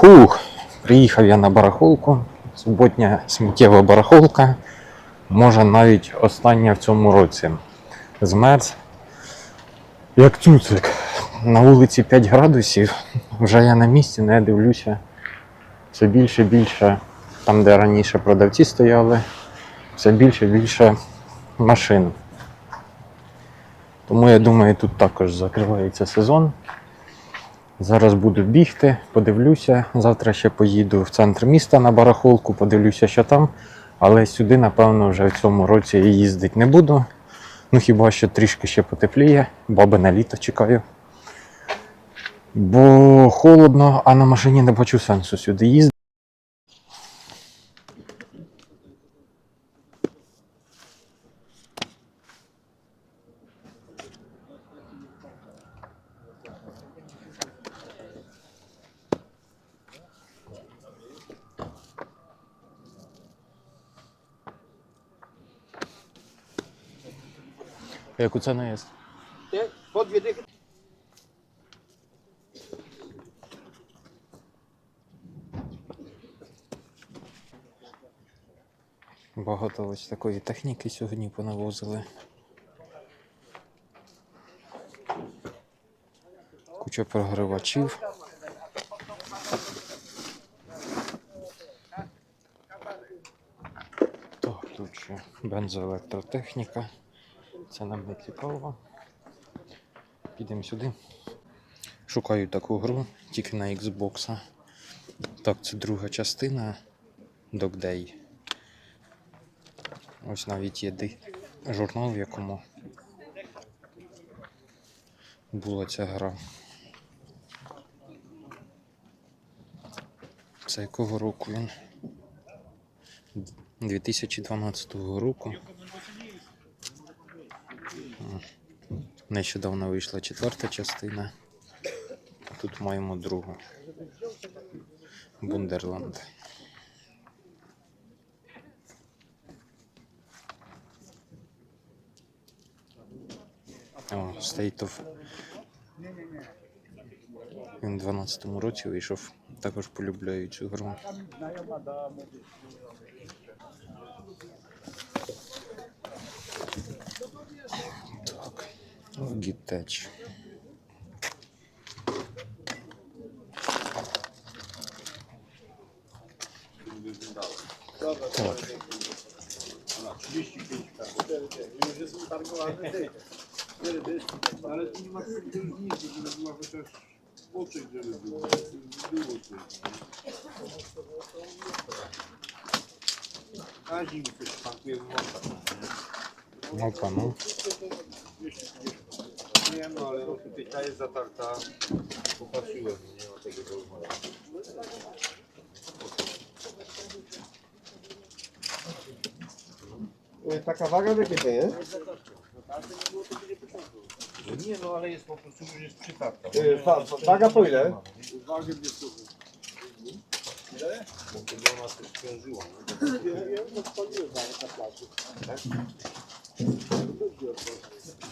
Хух, приїхав я на барахолку. Суботня сміттєва барахолка. Може навіть остання в цьому році. Змерз. Як цуцик. На вулиці 5 градусів. Вже я на місці, не дивлюся. Все більше більше, там, де раніше продавці стояли, все більше більше машин. Тому я думаю, тут також закривається сезон. Зараз буду бігти, подивлюся. Завтра ще поїду в центр міста на барахолку, подивлюся, що там. Але сюди, напевно, вже в цьому році їздити не буду. Ну хіба що трішки ще потепліє, баби на літо чекаю. Бо холодно, а на машині не бачу сенсу сюди їздити. Яку ціну є? Dwie dychy. Багато ось такої техніки сьогодні понавозили. Куча програвачів. Так, тут ще бензоелектротехніка. Це нам не цікаво. Підемо сюди. Шукаю таку гру тільки на Xbox. Так, це друга частина Dog Day. Ось навіть є журнал, в якому була ця гра. Це якого року він? 2012 року. Нещодавно вийшла четверта частина. А тут маємо другу. Бундерланд. О, State of... Він у 12-му році вийшов. Також полюбляю цю гру. w mąkach. Опа, ну. Nie wiem, no ale no, tutaj ta jest zatarta. Popatrzyłem, nie ma tego do umowy. Taka waga jakie to jest? Nie no, ale jest po prostu już jest przytarta. Y, wa- Waga po ile? Uwagę mnie słuchaj. Ile? Bo kiedy ona też sprężyła. Ja nie wiem właśnie z tego, z tego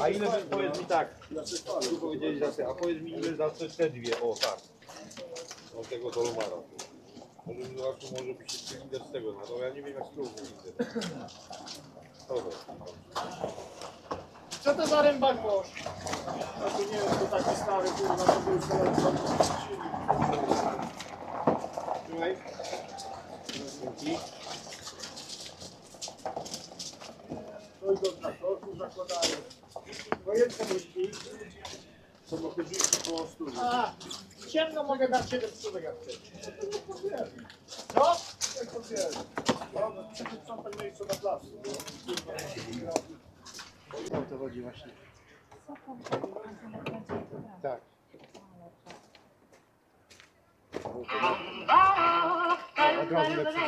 A ile by, powiedz mi tak, tu powiedzieli za te, a powiedz mi ile za te, te dwie, o tak. Od tego Dolomara. Może mi zobaczył, może by się sprzedać z tego, no to ja nie wiem jak klubu widzę. Dobra. Co to za rębak? A to nie jest to taki stary kurwa, to był Trzymaj. Dzięki. To i do na korku zakładają. Pojęcia myśli. Samochodziki po stu. A, ciemno mogę dać 7 stówek jak chcesz. Co? Jak to wiesz? No, przecież są tam miejsce na placu. O to chodzi właśnie. Tak. одразу на цю.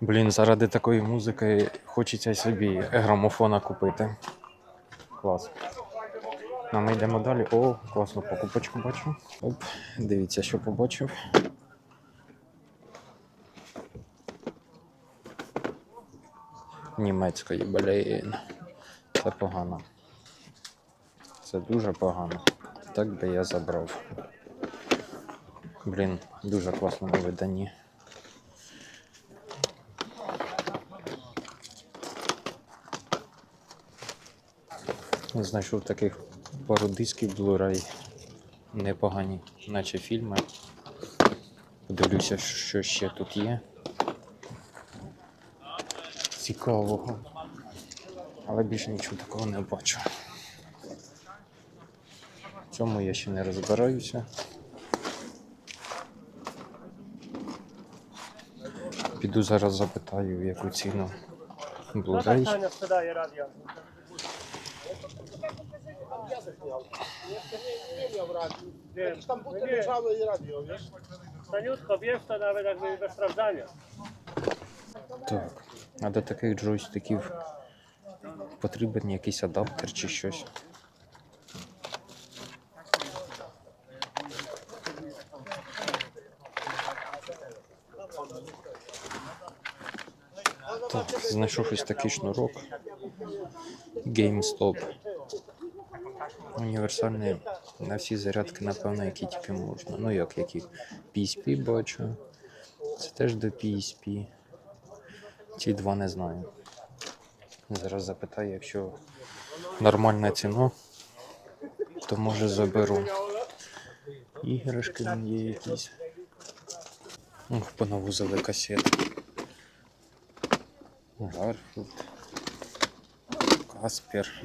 Блін, заради такої музики хочеться собі грамофона купити. Клас. А ми йдемо далі. О, класну покупочку бачу. Оп, дивіться, що побачив. Німецької, блін. Це погано. Це дуже погано. Так би я забрав. Блін, дуже класному виданні. Знайшов таких пару дисків Blu-ray. Непогані, наче фільми. Подивлюся, що ще тут є. Цікавого. Але більше нічого такого не бачу. Цьому я ще не розбираюся. Піду зараз запитаю, яку ціну leżały i radio, wiesz? taniutko, wiesz to nawet jakby bez sprawdzania. Так. А до таких джойстиків потрібен якийсь адаптер чи щось. Так, знайшов ось такий шнурок. GameStop. Універсальний на всі зарядки, напевно, які тільки можна. Ну як які? PSP бачу. Це теж до PSP. Ці два не знаю. Зараз запитаю, якщо нормальна ціна, то може заберу. Іграшки є якісь. Ох, понавузили касет. Гарфілд. Каспер.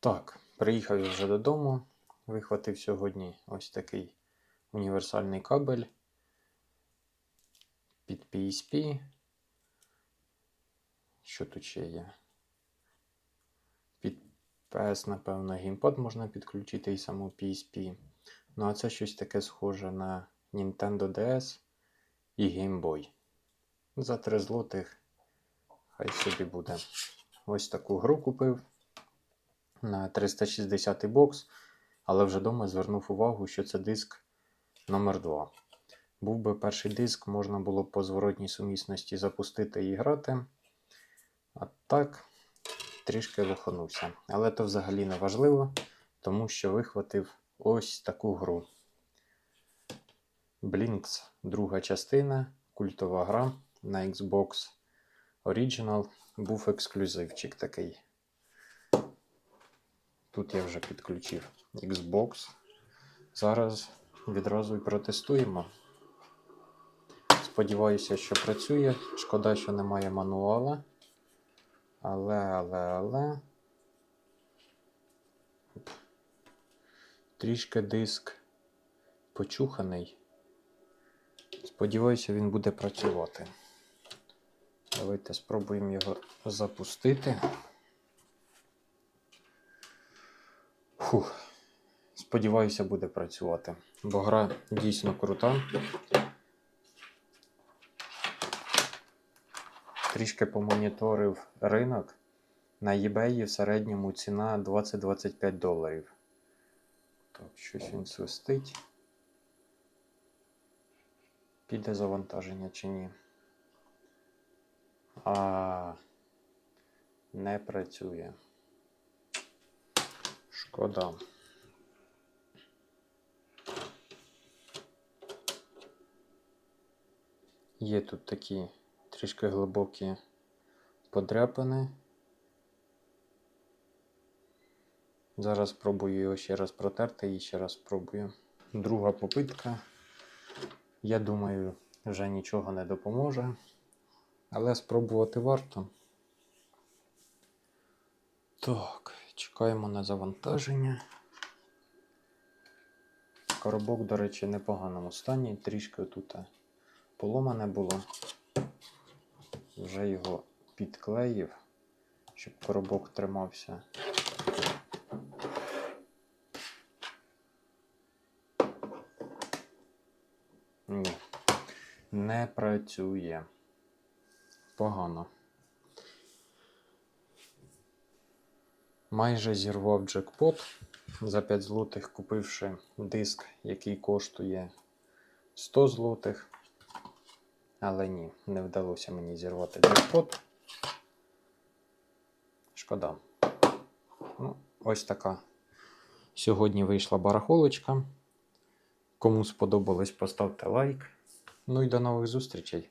Так, приїхав вже додому. Вихватив сьогодні ось такий універсальний кабель під PSP. Що тут ще є? Під PS, напевно, геймпад можна підключити і саму PSP. Ну, а це щось таке схоже на Nintendo DS і Game Boy. За 3 злотих хай собі буде. Ось таку гру купив на 360 бокс, але вже вдома звернув увагу, що це диск номер 2 Був би перший диск, можна було по зворотній сумісності запустити і грати. А так, трішки лоханувся. Але то взагалі не важливо, тому що вихватив ось таку гру. Blinks, друга частина, культова гра на Xbox Original. Був ексклюзивчик такий. Тут я вже підключив Xbox. Зараз відразу і протестуємо. Сподіваюся, що працює. Шкода, що немає мануала. Але, але, але. Трішки диск почуханий. Сподіваюся, він буде працювати. Давайте спробуємо його запустити. Фух. Сподіваюся, буде працювати. Бо гра дійсно крута. Трішки помоніторив ринок. На eBay в середньому ціна 20-25 доларів. Так, щось він свистить. Піде завантаження чи ні? А, не працює. Шкода. Є тут такі трішки глибокі подряпини. Зараз спробую його ще раз протерти і ще раз спробую. Друга попитка. Я думаю, вже нічого не допоможе. Але спробувати варто. Так, чекаємо на завантаження. Коробок, до речі, в непоганому стані. Трішки тут поломане було. Вже його підклеїв, щоб коробок тримався. Ні, не працює. погано. Майже зірвав джекпот за 5 злотих, купивши диск, який коштує 100 злотих. Але ні, не вдалося мені зірвати джекпот. Шкода. Ну, ось така. Сьогодні вийшла барахолочка. Кому сподобалось, поставте лайк. Ну і до нових зустрічей.